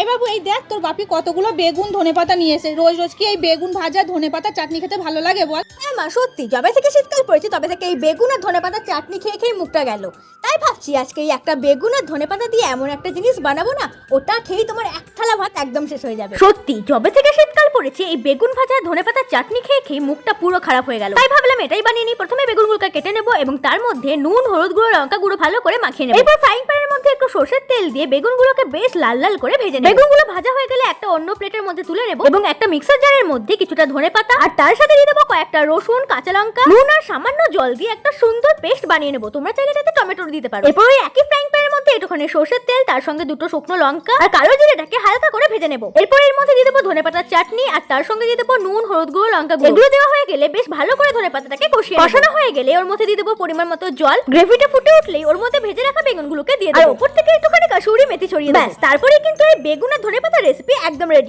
এই বাবু এই দেখ তোর বাপি কতগুলো বেগুন ধনেপাতা নিয়ে এসে রোজ রোজ কি এই বেগুন ভাজা ধনেপাতা চাটনি খেতে ভালো লাগে বল? হ্যাঁ মা সত্যি। যবে থেকে শীতকাল পড়েছে তবে থেকে এই বেগুন আর ধনেপাতা চাটনি খেয়ে খেয়ে মুখটা গেল। তাই ভাবছি আজকে এই একটা বেগুন আর ধনেপাতা দিয়ে এমন একটা জিনিস বানাবো না ওটা খেয়েই তোমার এক থালা ভাত একদম শেষ হয়ে যাবে। সত্যি যবে থেকে শীতকাল পড়েছে এই বেগুন ভাজা ধনেপাতার চাটনি খেয়ে খেয়ে মুখটা পুরো খারাপ হয়ে গেল। তাই ভাবলাম এটাই বানিয়ে নিই। প্রথমে বেগুনগুলোকে কেটে নেব এবং তার মধ্যে নুন হলুদ গুঁড়ো লঙ্কা গুঁড়ো ভালো করে মাখিয়ে নেব। এরপর ফ্রাইং প্যানের মধ্যে একটু সর্ষের তেল দিয়ে বেগুনগুলোকে বেশ লাল লাল করে ভেজে নেব। বেগুনগুলো ভাজা হয়ে গেলে একটা অন্য প্লেটের মধ্যে তুলে নেব এবং একটা মিক্সার জারের মধ্যে কিছুটা ধনেপাতা আর তার সাথে দিয়ে দেবো কয়েকটা রসুন, কাঁচা লঙ্কা, নুন আর সামান্য জল দিয়ে একটা সুন্দর পেস্ট বানিয়ে নেব। তোমরা চাইলে এটাতে টমেটো দিতে পারো। এরপর ওই একই ফ্রাইং প্যানের মধ্যে একটুখানি সর্ষের তেল, তার সঙ্গে দুটো শুকনো লঙ্কা আর কালো জিরেটাকে হালকা করে ভেজে নেব। এরপর এর মধ্যে দিয়ে দেবো ধনেপাতার চাটনি আর তার সঙ্গে দিয়ে দেবো নুন, হলুদ গুঁড়ো, লঙ্কা গুঁড়ো। এগুলো দেওয়া হয়ে গেলে বেশ ভালো করে ধনেপাতাটাকে কষিয়ে নেব। কষানো হয়ে গেলে ওর মধ্যে দিয়ে দেবো পরিমাণ মতো জল। গ্রেভিটা ফুটে উঠলেই ওর মধ্যে ভেজে রাখা বেগুনগুলোকে দিয়ে দেবো। আর ওপর থেকে একটুখানি কাসুরি মেথি ছড়িয়ে ব্যাস তারপরে কিন্তু এই বেগুন আর ধনেপাতার রেসিপি একদম রেডি